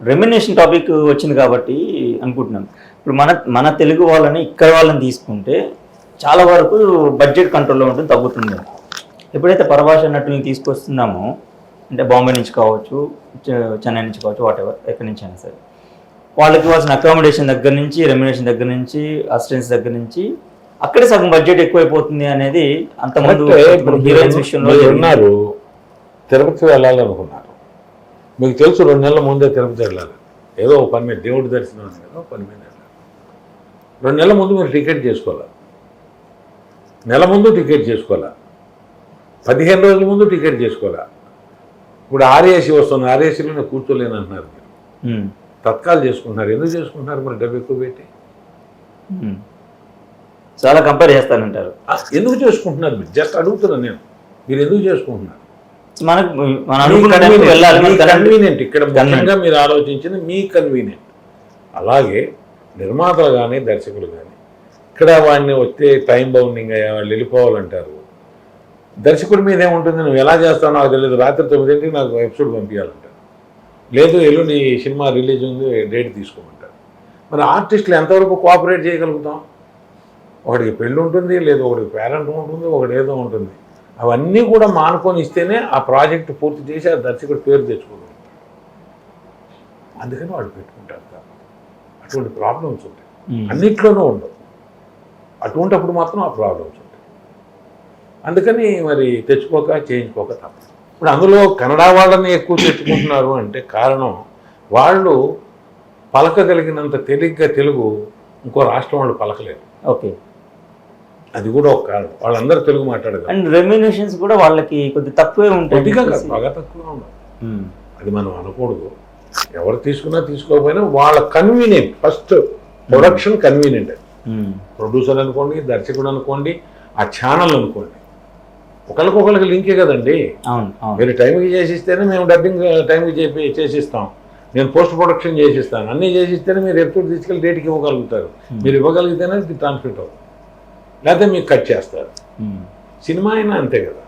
Remuneration topic వచ్చింది కాబట్టి అనుకుంటున్నాం. ఇప్పుడు మన మన తెలుగు వాళ్ళని ఇక్కడ వాళ్ళని తీసుకుంటే చాలా వరకు బడ్జెట్ కంట్రోల్లో ఉంటుంది తగ్గుతుంది. ఎప్పుడైతే పరభాష నటుల్ని తీసుకొస్తున్నామో అంటే బాంబే నుంచి కావచ్చు చెన్నై నుంచి కావచ్చు వాట్ ఎవర్ ఎక్కడి నుంచి అయినా సరే వాళ్ళకి ఇవ్వాల్సిన అకామిడేషన్ దగ్గర నుంచి రెమ్యునేషన్ దగ్గర నుంచి అసిస్టెన్స్ దగ్గర నుంచి అక్కడే సగం బడ్జెట్ ఎక్కువైపోతుంది అనేది ఇప్పుడు హీరోయిన్స్ విషయంలో. ఉన్నారు తిరుపతి వెళ్ళాలనుకున్నారు. మీకు తెలుసు రెండు నెలల ముందే తిరుపతి వెళ్ళాలి. ఏదో ఒక పని మీద దేవుడి దర్శనం కదా పని మీద వెళ్ళాలి. రెండు నెలల ముందు మీరు టికెట్ చేసుకోవాలి. నెల ముందు టికెట్ చేసుకోవాలా. పదిహేను రోజుల ముందు టికెట్ చేసుకోవాలా. ఇప్పుడు ఆర్ఏసీ వస్తుంది ఆర్ఏసీలో నేను కూర్చోలేను అంటున్నారు మీరు తత్కాలు చేసుకుంటున్నారు. ఎందుకు చేసుకుంటున్నారు? మరి డబ్బు ఎక్కువ పెట్టి. చాలా కంపేర్ చేస్తానంటారు. ఎందుకు చేసుకుంటున్నారు మీరు? జస్ట్ అడుగుతున్నాను నేను. మీరు ఎందుకు చేసుకుంటున్నారు? మనకు మనం అనుకున్న టైంకి వెళ్ళాలి మన కరెంట్ కన్వీనియంట్ ఇక్కడ ముఖ్యంగా మీరు ఆలోచించింది మీ కన్వీనియంట్ అలాగే నిర్మాతలు కానీ దర్శకులు కానీ ఇక్కడ వాడిని వస్తే టైం బౌండింగ్ అయ్యా వాళ్ళు వెళ్ళిపోవాలంటారు. దర్శకుడి మీద ఏముంటుంది? నువ్వు ఎలా చేస్తావు? నాకు తెలియదు రాత్రి తొమ్మిదింటికి నాకు ఎపిసోడ్ పంపించాలంటారు లేదు ఎల్లుండి ఈ సినిమా రిలీజ్ ఉంది డేట్ తీసుకోమంటారు. మరి ఆర్టిస్టులు ఎంతవరకు కోఆపరేట్ చేయగలుగుతాం? ఒకడికి పెళ్ళి ఉంటుంది లేదు ఒకడికి పేరెంట్ ఉంటుంది ఒకటి ఏదో ఉంటుంది. అవన్నీ కూడా మానుకొని ఇస్తేనే ఆ ప్రాజెక్ట్ పూర్తి చేసి ఆ దర్శకుడు పేరు తెచ్చుకోగలుగుతాడు అందుకని వాళ్ళు పెట్టుకుంటారు. అటువంటి ప్రాబ్లమ్స్ ఉంటాయి. అన్నిట్లోనూ ఉండవు. అటువంటప్పుడు మాత్రం ఆ ప్రాబ్లమ్స్ ఉంటాయి. అందుకని మరి తెచ్చుకోక చేయించుకోక తప్ప ఇప్పుడు అందులో కన్నడ వాళ్ళని ఎక్కువ తెచ్చుకుంటున్నారు అంటే కారణం వాళ్ళు పలకగలిగినంత తేలిగ్గా తెలుగు ఇంకో రాష్ట్రం వాళ్ళు పలకలేరు ఓకే. అది కూడా ఒక కారణం. వాళ్ళందరూ తెలుగు మాట్లాడగలరు అండ్ రెమ్యునేషన్స్ కూడా వాళ్ళకి కొద్ది తక్కువే ఉంటాయి కొద్దిగా కాదు బాగా తక్కువ అది మనం అనకూడదు. ఎవరు తీసుకున్నా తీసుకోకపోయినా వాళ్ళ convenient first production convenient. Producer అనుకోండి దర్శకుడు అనుకోండి ఆ ఛానల్ అనుకోండి. ఒకరికొకరికి లింకే కదండి. మీరు టైంకి చేసిస్తేనే మేము డబ్బింగ్ టైంకి చెప్పి చేసిస్తాం. నేను పోస్ట్ ప్రొడక్షన్ చేసిస్తాను. అన్నీ చేసిస్తేనే మీరు ఎప్పుడు తీసుకెళ్ళి డేట్కి ఇవ్వగలుగుతారు. మీరు ఇవ్వగలిగితేనే ట్రాన్స్మిట్ అవుతుంది. లేకపోతే మీకు కట్ చేస్తారు. సినిమా అయినా అంతే కదా.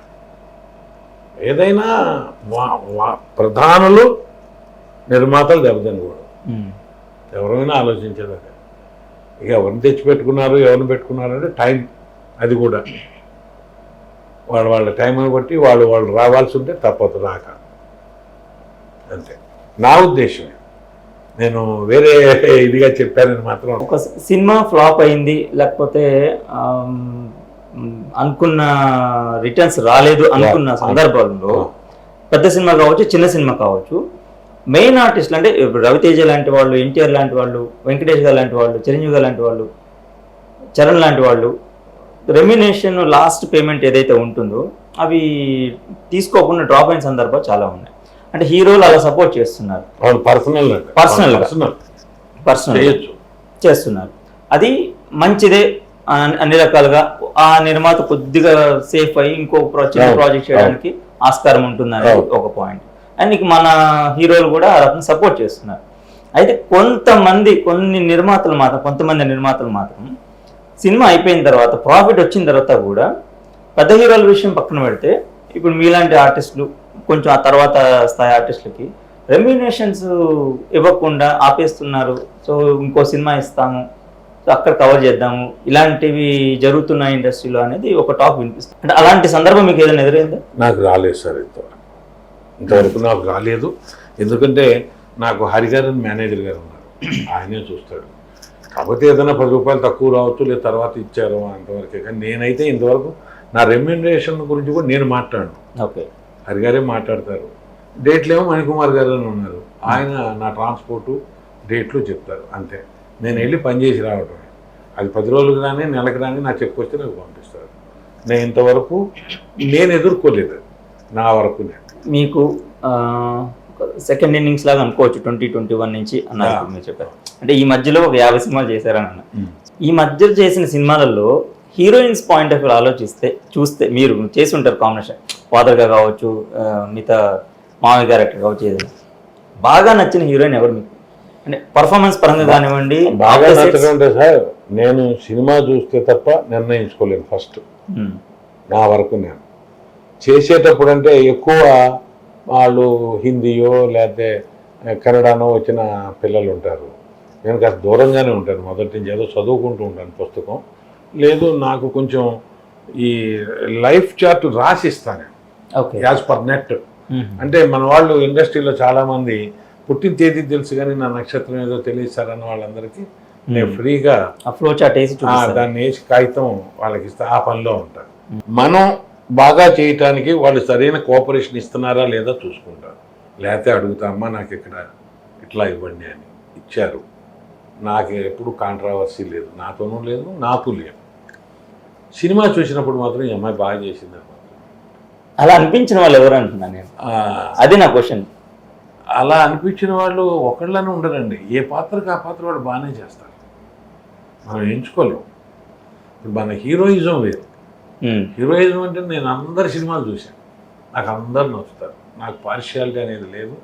ఏదైనా ప్రధానులు నిర్మాతలు దెబ్బతినకూడదు. ఎవరైనా ఆలోచించేది ఇక ఎవరిని తెచ్చిపెట్టుకున్నారు ఎవరిని పెట్టుకున్నారు అంటే టైం అది కూడా. వాళ్ళ వాళ్ళ టైంని బట్టి వాళ్ళు వాళ్ళు రావాల్సి ఉంటే తప్పదు రాక. అంతే. నా ఉద్దేశమే. నేను వేరే ఇదిగా చెప్పానని మాత్రం ఒక సినిమా ఫ్లాప్ అయింది లేకపోతే అనుకున్న రిటర్న్స్ రాలేదు అనుకున్న సందర్భాల్లో పెద్ద సినిమా కావచ్చు చిన్న సినిమా కావచ్చు మెయిన్ ఆర్టిస్టులు అంటే ఇప్పుడు రవితేజ లాంటి వాళ్ళు ఎన్టీఆర్ లాంటి వాళ్ళు వెంకటేష్ గారు లాంటి వాళ్ళు చిరంజీవి గారు లాంటి వాళ్ళు చరణ్ లాంటి వాళ్ళు రెమ్యునేషన్ లాస్ట్ పేమెంట్ ఏదైతే ఉంటుందో అవి తీసుకోకుండా డ్రాప్ అయిన సందర్భాలు చాలా ఉన్నాయి. అంటే హీరోలు అలా సపోర్ట్ చేస్తున్నారు. పర్సనల్. పర్సనల్ చేస్తున్నారు. అది మంచిదే అన్- అన్ని రకాలుగా. ఆ నిర్మాత కొద్దిగా సేఫ్ అయ్యి ఇంకో అవును, ప్రాజెక్ట్ చేయడానికి ఆస్కారం ఉంటుంది. ఒక పాయింట్ అండ్ ఇక మన హీరోలు కూడా ఆ రకంగా సపోర్ట్ చేస్తున్నారు. అయితే కొంతమంది కొన్ని నిర్మాతలు మాత్రం కొంతమంది నిర్మాతలు మాత్రం సినిమా అయిపోయిన తర్వాత ప్రాఫిట్ వచ్చిన తర్వాత కూడా పెద్ద హీరోల విషయం పక్కన పెడితే ఇప్పుడు మీలాంటి ఆర్టిస్టులు కొంచెం ఆ తర్వాత స్థాయి ఆర్టిస్టులకి రెమ్యూనేషన్స్ ఇవ్వకుండా ఆపేస్తున్నారు. సో ఇంకో సినిమా ఇస్తాము. సో అక్కడ కవర్ చేద్దాము. ఇలాంటివి జరుగుతున్నాయి ఇండస్ట్రీలో అనేది ఒక టాక్ వినిపిస్తుంది. అంటే అలాంటి సందర్భం మీకు ఏదైనా ఎదురైందా? నాకు రాలేదు సార్ ఇంతవరకు. ఇంతవరకు నాకు రాలేదు. ఎందుకంటే నాకు హరిగారన్ మేనేజర్ గారు ఉన్నారు. ఆయనే చూస్తాడు. కాకపోతే ఏదైనా పది రూపాయలు తక్కువ రావచ్చు లేదా తర్వాత ఇచ్చారు అంతవరకే. కానీ నేనైతే ఇంతవరకు నా రెమ్యూనరేషన్ గురించి కూడా నేను మాట్లాడను. ఓకే. హరిగారే మాట్లాడతారు. డేట్లు ఏమో మణికుమార్ గారు అని ఉన్నారు. ఆయన నా ట్రాన్స్పోర్టు డేట్లు చెప్తారు. అంతే. నేను వెళ్ళి పని చేసి రావడమే అది పది రోజులకు రాని నెలకు రాని నా చెక్ వస్తే నాకు పంపిస్తారు. నేను ఇంతవరకు నేను ఎదుర్కోలేదు. నా వరకు మీకు సెకండ్ ఇన్నింగ్స్ లాగా అనుకోవచ్చు. ట్వంటీ ట్వంటీ వన్ నుంచి అన్నారు మీరు చెప్పారు. అంటే ఈ మధ్యలో ఒక యాభై సినిమాలు చేశారని అన్న. ఈ మధ్య చేసిన సినిమాలలో హీరోయిన్స్ పాయింట్ ఆఫ్ వ్యూ ఆలోచిస్తే చూస్తే మీరు చేసి ఉంటారు కాంబినేషన్. ఫాదర్గా కావచ్చు మిగతా మామయ్య క్యారెక్టర్ కావచ్చు ఏదైనా. బాగా నచ్చిన హీరోయిన్ ఎవరు మీకు? అంటే పర్ఫార్మెన్స్ పరంగా కానివ్వండి బాగా అంటే సార్ నేను సినిమా చూస్తే తప్ప నిర్ణయించుకోలేను ఫస్ట్ ఉమ్, నా వరకు నేను. చేసేటప్పుడు అంటే ఎక్కువ వాళ్ళు హిందీయో లేకపోతే కెనడానో వచ్చిన పిల్లలు ఉంటారు. నేను కాస్త దూరంగానే ఉంటాను. మొదటి నుంచి ఏదో చదువుకుంటూ ఉంటాను పుస్తకం. లేదు నాకు కొంచెం ఈ లైఫ్ చార్ట్ రాసిస్తాను. ఓకే. As per net. అంటే మన వాళ్ళు ఇండస్ట్రీలో చాలామంది పుట్టిన తేదీ తెలుసు కానీ నా నక్షత్రం ఏదో తెలియస్తారన్న వాళ్ళందరికీ నేను ఫ్రీగా ఫ్లో చార్ట్ వేసి దాన్ని వేసి కాగితం వాళ్ళకి ఇస్తా ఆ పనిలో ఉంటారు మనం బాగా చేయటానికి వాళ్ళు సరైన కోఆపరేషన్ ఇస్తున్నారా లేదా చూసుకుంటారు లేకపోతే అడుగుతా అమ్మా నాకు ఇక్కడ ఇట్లా ఇవ్వండి అని ఇచ్చారు. నాకు ఎప్పుడు కాంట్రావర్సీ లేదు. నాతోనూ లేదు నాకు లేదు. సినిమా చూసినప్పుడు మాత్రం ఈ అమ్మాయి బాగా చేసింది. అలా అనిపించిన వాళ్ళు ఎవరు అంటున్నాను నేను? అది నా క్వశ్చన్ అలా అనిపించిన వాళ్ళు ఒకళ్ళనే ఉండరండి. ఏ పాత్రకు ఆ పాత్ర వాడు బాగానే చేస్తారు మనం ఎంచుకోలేం. ఇప్పుడు మన హీరోయిజం వేరు. హీరోయిజం అంటే నేను అందరి సినిమాలు చూశాను. నాకు అందరు నచ్చుతారు. నాకు పార్షియాలిటీ అనేది లేదు.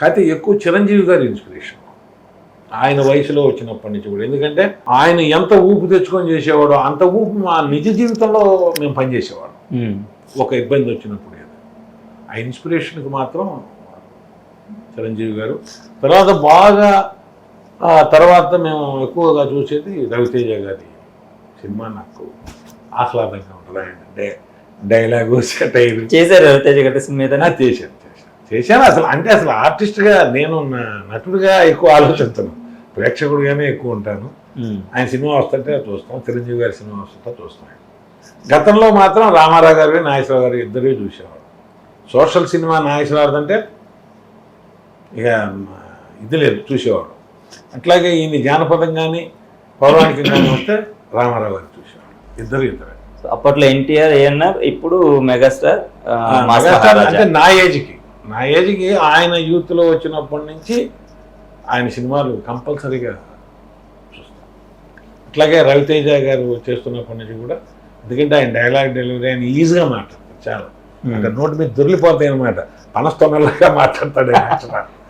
కాకపోతే ఎక్కువ చిరంజీవి గారి ఇన్స్పిరేషన్ ఆయన వయసులో వచ్చినప్పటి నుంచి కూడా. ఎందుకంటే ఆయన ఎంత ఊపు తెచ్చుకొని చేసేవాడో అంత ఊపు మా నిజ జీవితంలో మేము పనిచేసేవాడు ఒక ఇబ్బంది వచ్చినప్పుడు. ఆ ఇన్స్పిరేషన్కి మాత్రం చిరంజీవి గారు. తర్వాత బాగా తర్వాత మేము ఎక్కువగా చూసేది రవితేజ గారి సినిమా నాకు ఆహ్లాదంగా ఉంటుంది. ఆయన డైలాగు సెటైర్. చేశారు రవితేజ గారి సినిమా మీద చేశాను. అసలు అంటే అసలు ఆర్టిస్ట్గా నేను నటుడిగా ఎక్కువ ఆలోచిస్తాను ప్రేక్షకుడిగానే ఎక్కువ ఉంటాను. ఆయన సినిమా వస్తుంటే చూస్తాం. చిరంజీవి గారి సినిమా వస్తుంటే చూస్తాం. గతంలో మాత్రం రామారావు గారు నాగేశ్వరరావు గారు ఇద్దరే చూసేవాడు సోషల్ సినిమా నాగేశ్వరరావు అంటే ఇక ఇది లేదు చూసేవాడు అట్లాగే ఈయన జానపదం కానీ పౌరాణికం కానీ వస్తే రామారావు గారు చూసేవాడు ఇద్దరు ఇద్దరే. అప్పట్లో ఎన్టీఆర్ ఏఎన్ఆర్ ఇప్పుడు మెగాస్టార్. అంటే నా ఏజ్కి. నా ఏజ్కి ఆయన యూత్లో వచ్చినప్పటి నుంచి ఆయన సినిమాలు కంపల్సరీగా చూస్తాను అట్లాగే రవితేజ గారు చేస్తున్నప్పటి నుంచి కూడా ఎందుకంటే ఆయన డైలాగ్ డెలివరీ ఆయన ఈజీగా మాట్లాడతారు చాలా. అంటే నోటి మీద దొరికిపోతాయి అనమాట పనస్తొన్నలాగా మాట్లాడతాడు.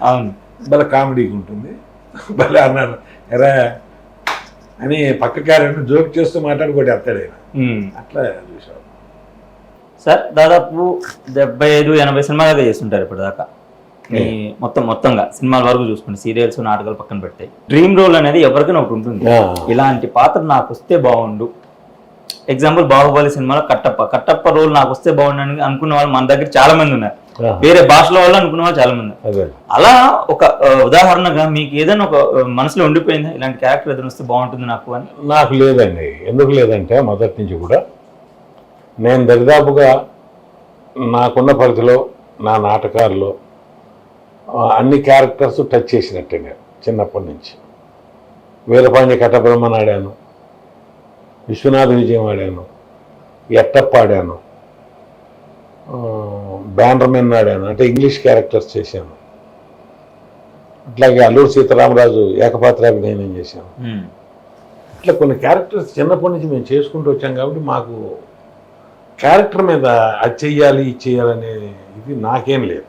అవును. భలే కామెడీగా ఉంటుంది. భలే అన్నారు. ఎరా అని పక్క క్యారెక్టర్ జోక్ చేస్తూ మాట్లాడుకోటి వస్తాడు ఆయన. అట్లా చూసాడు సార్ దాదాపు డెబ్బై ఐదు ఎనభై సినిమాలు అయితే చేస్తుంటారు ఇప్పటిదాకా. మీ మొత్తం మొత్తంగా సినిమాల వరకు చూసుకుంటే సీరియల్స్ నాటకాలు పక్కన పెడితే. డ్రీమ్ రోల్ అనేది ఎవరికైనా ఒకటి ఉంటుంది. ఇలాంటి పాత్ర నాకు వస్తే బాగుండు. ఎగ్జాంపుల్ బాహుబలి సినిమాలో కట్టప్ప. కట్టప్ప రోల్ నాకు వస్తే బాగుండు అని అనుకున్న వాళ్ళు మన దగ్గర చాలా మంది ఉన్నారు వేరే భాషలో వాళ్ళు అనుకున్న వాళ్ళు చాలా మంది అలా ఒక ఉదాహరణగా మీకు ఏదైనా ఒక మనసులో ఉండిపోయిందా? ఇలాంటి క్యారెక్టర్ ఏదైనా వస్తే బాగుంటుంది నాకు అని? నాకు లేదండి. ఎందుకు లేదంటే మొదటి నుంచి కూడా నేను దరిదాపుగా నాకున్న పరిధిలో నా నాటకాల్లో అన్ని క్యారెక్టర్స్ టచ్ చేసినట్టే నేను చిన్నప్పటి నుంచి. వీరపాండ్య కట్టబ్రహ్మను ఆడాను. విశ్వనాథ విజయం ఆడాను. ఎట్టప్ప ఆడాను. బ్యానర్మెన్ ఆడాను. అంటే ఇంగ్లీష్ క్యారెక్టర్స్ చేశాను. అట్లాగే అల్లూరు సీతారామరాజు ఏకపాత్రాభినయం చేశాను. ఇట్లా కొన్ని క్యారెక్టర్స్ చిన్నప్పటి నుంచి మేము చేసుకుంటూ వచ్చాం కాబట్టి మాకు క్యారెక్టర్ మీద అది చెయ్యాలి ఇది చెయ్యాలనే ఇది నాకేం లేదు.